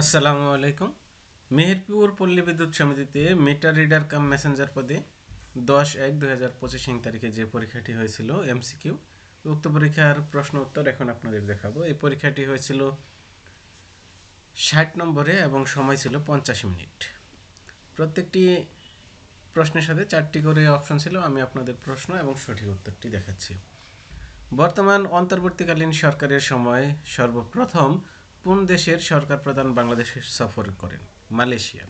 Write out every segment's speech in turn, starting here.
আসসালামু আলাইকুম। মেহেরপুর পল্লী বিদ্যুৎ সমিতিতে মিটার রিডার কাম মেসেঞ্জার পদে দশ এক দু হাজার পঁচিশ তারিখে যে পরীক্ষাটি হয়েছিল এমসিকিউ উক্ত পরীক্ষার প্রশ্ন উত্তর এখন আপনাদের দেখাবো। এই পরীক্ষাটি হয়েছিল ষাট নম্বরে এবং সময় ছিল পঞ্চাশ মিনিট। প্রত্যেকটি প্রশ্নের সাথে চারটি করে অপশন ছিল, আমি আপনাদের প্রশ্ন এবং সঠিক উত্তরটি দেখাচ্ছি। বর্তমান অন্তর্বর্তীকালীন সরকারের সময় সর্বপ্রথম কোন দেশের সরকার প্রধান বাংলাদেশে সফর করেন? মালয়েশিয়া।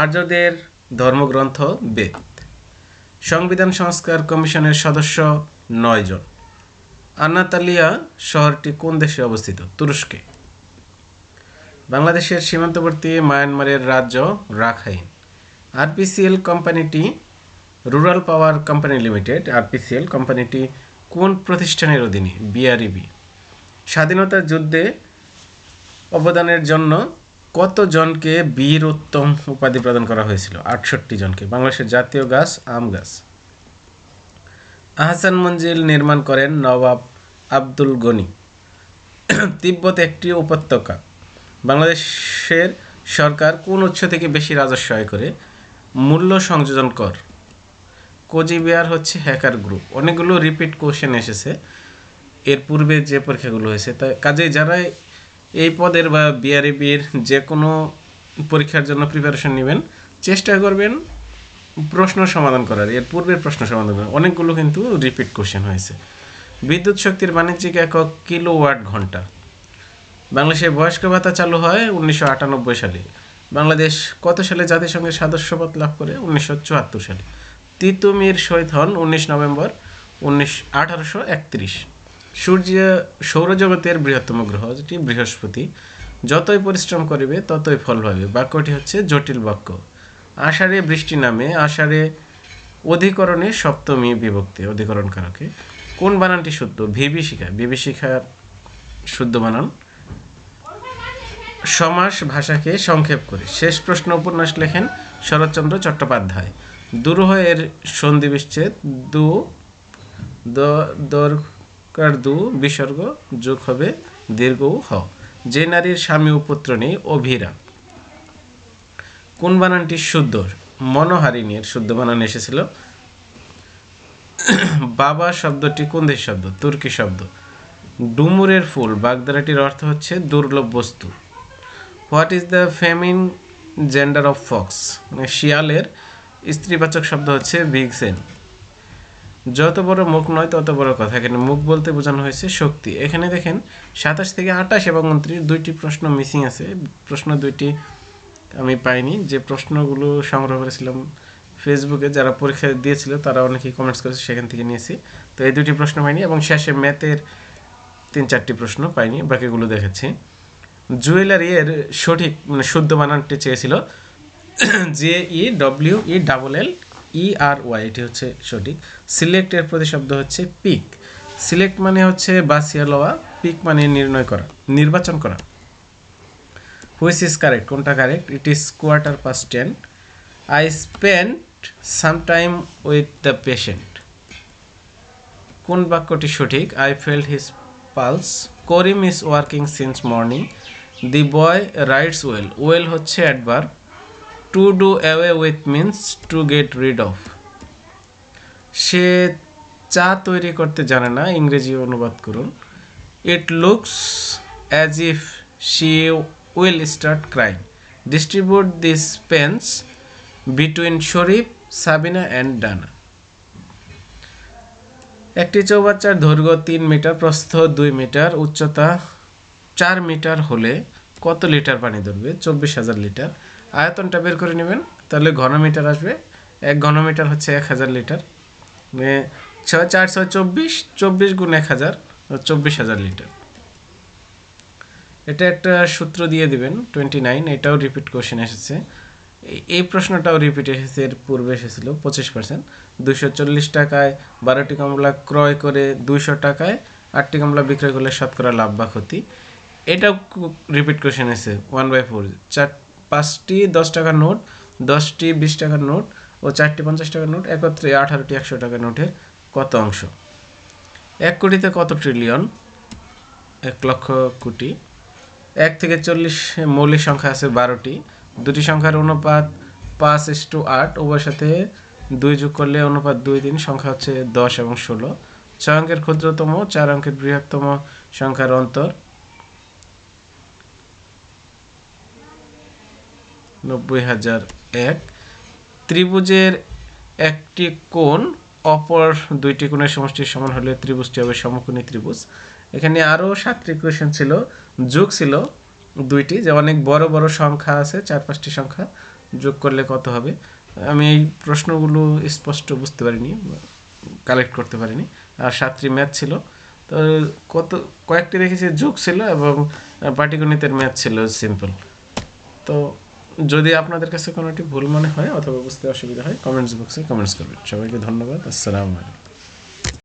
আর্যদের ধর্মগ্রন্থ বেদ। সংবিধান সংস্কার কমিশনের সদস্য নয় জন। আনাতালিয়া শহরটি কোন দেশে অবস্থিত? তুরস্কে। বাংলাদেশের সীমান্তবর্তী মায়ানমারের রাজ্য রাখাইন। আরপিসিএল কোম্পানিটি rural power company limited, RPCL কোম্পানিটি কোন প্রতিষ্ঠানের অধীনে? বিআরইবি। স্বাধীনতা যুদ্ধে অবদানের জন্য কতজনকে বীর উত্তম উপাধি প্রদান করা হয়েছিল? আটষট্টি জনকে। বাংলাদেশের জাতীয় গাছ, আম গাছ। আহসান মঞ্জিল নির্মাণ করেন নবাব আব্দুল গনি। তিব্বত একটি উপত্যকা। বাংলাদেশের সরকার কোন উৎস থেকে বেশি রাজস্ব আয় করে? মূল্য সংযোজন কর। কোজিবিয়ার হচ্ছে হ্যাকার গ্রুপ। অনেকগুলো রিপিট কোশ্চেন এসেছে। এর পূর্বে যে পরীক্ষাগুলো হয়েছে, তা কাজে যারা এই পদের বা বিআরএবির যে কোনো পরীক্ষার জন্য প্রিপারেশন নেবেন। চেষ্টা করবেন প্রশ্ন সমাধান করার। এর পূর্বের প্রশ্ন সমাধান করার। অনেকগুলো কিন্তু রিপিট কোশ্চেন হয়েছে। বিদ্যুৎ শক্তির বাণিজ্যিক একক কিলোওয়াট ঘণ্টা। বাংলাদেশে বয়স্ক ভাতা চালু হয় উনিশশো আটানব্বই সালে। বাংলাদেশ কত সালে জাতিসংঘের সদস্যপদ লাভ করে? উনিশশো চুয়াত্তর সালে। তিতুমির শহীদ হন উনিশ নভেম্বর উনিশ আঠারোশো একত্রিশ। সূর্য সৌরজগতের বৃহত্তম গ্রহ, যেটি বৃহস্পতি। যতই পরিশ্রম করিবে, ততই ফল পাবে বাক্যটি হচ্ছে জটিল বাক্য। আষাঢ়ে বৃষ্টি নামে, আষাঢ়ে অধিকরণে সপ্তমী বিভক্তি, অধিকরণ কারকে। কোন বানানটি শুদ্ধ? বিভীষিকা। বিভীষিকার শুদ্ধ বানান। সমাস ভাষাকে সংক্ষেপ করে। শেষ প্রশ্ন উপন্যাস লেখেন শরৎচন্দ্র চট্টোপাধ্যায়। দুরূহ এর সন্ধি বিচ্ছেদ দু দ- দরকার দু বিসর্গ যোগ হবে দীর্ঘ হ। যে নারীর স্বামী ও পুত্র নেই, অভিরা। কোন বানানটি শুদ্ধ? মনোহারিণীর শুদ্ধ বানান এসেছিল। বাবা শব্দটি কোন দেশ শব্দ? তুর্কি শব্দ। ডুমুরের ফুল, বাগদারাটির অর্থ হচ্ছে দুর্লভ বস্তু। What is the feminine gender of fox মানে শিয়ালের স্ত্রীবাচক শব্দ হচ্ছে ভিগসেন যত বড় মুখ নয়, তত বড় কথা। এখানে মুখ বলতে বোঝানো হয়েছে শক্তি। এখানে দেখেন, সাতাশ থেকে আঠাশ এবং উনত্রিশ দুইটি প্রশ্ন মিসিং আছে। প্রশ্ন দুইটি আমি পাইনি। যে প্রশ্নগুলো সংগ্রহ করেছিলাম ফেসবুকে যারা পরীক্ষা দিয়েছিল, তারা অনেকেই কমেন্টস করেছে, সেখান থেকে নিয়েছি। তো এই দুটি প্রশ্ন পাইনি এবং শেষে ম্যাথের তিন চারটি প্রশ্ন পাইনি। বাকিগুলো দেখেছি জুয়েলারি এর সঠিক মানে শুদ্ধ বানানটি চেয়েছিল J E W E double L E R Y এটি হচ্ছে সঠিক। সিলেক্ট এর প্রতিশব্দ হচ্ছে পিক সিলেক্ট মানে হচ্ছে বাছিয়া লওয়া পিক মানে নির্ণয় করা, নির্বাচন করা। হুইচ ইজ কারেক্ট কোনটা correct it is quarter pass ten I spend some time with the patient কোন বাক্যটি সঠিক? I felt his pulse Karim is working since morning the boy writes well well হচ্ছে adverb to do away with means to get rid of সে চা তৈরি করতে জানে না, ইংরেজি অনুবাদ করুন। It looks as if she will start crime distribute this pens between Sharif Sabina and Dana একটি চৌবাচ্চার দৈর্ঘ্য তিন মিটার, প্রস্থ দুই মিটার, উচ্চতা চার মিটার হলে কত লিটার পানি ধরবে? চব্বিশ হাজার লিটার। আয়তনটা বের করে নেবেন, তাহলে ঘনমিটার আসবে। এক ঘনমিটার হচ্ছে এক হাজার লিটার। মানে ছয়, চার, ছয়, চব্বিশ চব্বিশ গুণ এক হাজার, চব্বিশ হাজার লিটার। এটা একটা সূত্র দিয়ে দিবেন টোয়েন্টি নাইন এটাও রিপিট কোশ্চেন এসেছে। এই- প্রশ্নটাও রিপিট এসেছে, এর পূর্বে এসেছিল, পঁচিশ পার্সেন্ট দুশো চল্লিশ টাকায় বারোটি কমলা ক্রয় করে দুইশো টাকায় আটটি কমলা বিক্রয় করলে শতকরা লাভ বা ক্ষতি। এটাও repeat question one by four four চার পাঁচটি দশ টাকার নোট, দশটি বিশ টাকার নোট ও চারটি পঞ্চাশ টাকার নোট, একত্রে আঠারোটি একশো টাকার নোটের কত অংশ? এক কোটিতে কত ট্রিলিয়ন এক লক্ষ কোটি। এক থেকে চল্লিশ মৌলিক সংখ্যা আছে বারোটি। দুটি সংখ্যার অনুপাত পাঁচ ইস টু আট, উভয়ের সাথে দুই যোগ করলে অনুপাত দুই তিন, সংখ্যা হচ্ছে দশ এবং ষোলো। ছয় অঙ্কের ক্ষুদ্রতম, চার অঙ্কের বৃহত্তম সংখ্যার অন্তর নব্বই হাজার এক। ত্রিভুজের একটি কোণ অপর দুইটি কোণের সমষ্টির সমান হলে ত্রিভুজটি হবে সমকোণী ত্রিভুজ। এখানে আরও সাতটি কোয়েশন ছিল, যোগ ছিল দুইটি, যে অনেক বড় বড় সংখ্যা আছে, চার পাঁচটি সংখ্যা যোগ করলে কত হবে? আমি এই প্রশ্নগুলো স্পষ্ট বুঝতে পারিনি, কালেক্ট করতে পারিনি। আর সাতটি ম্যাথ ছিল। তো কত, কয়েকটি দেখেছি যোগ ছিল এবং পাটিগণিতের ম্যাথ ছিল সিম্পল। তো যদি আপনাদের কাছে কোনোটি ভুল মনে হয় অথবা বুঝতে অসুবিধা হয় কমেন্টস বক্সে কমেন্টস করবেন। সবাইকে ধন্যবাদ। আসসালামু আলাইকুম।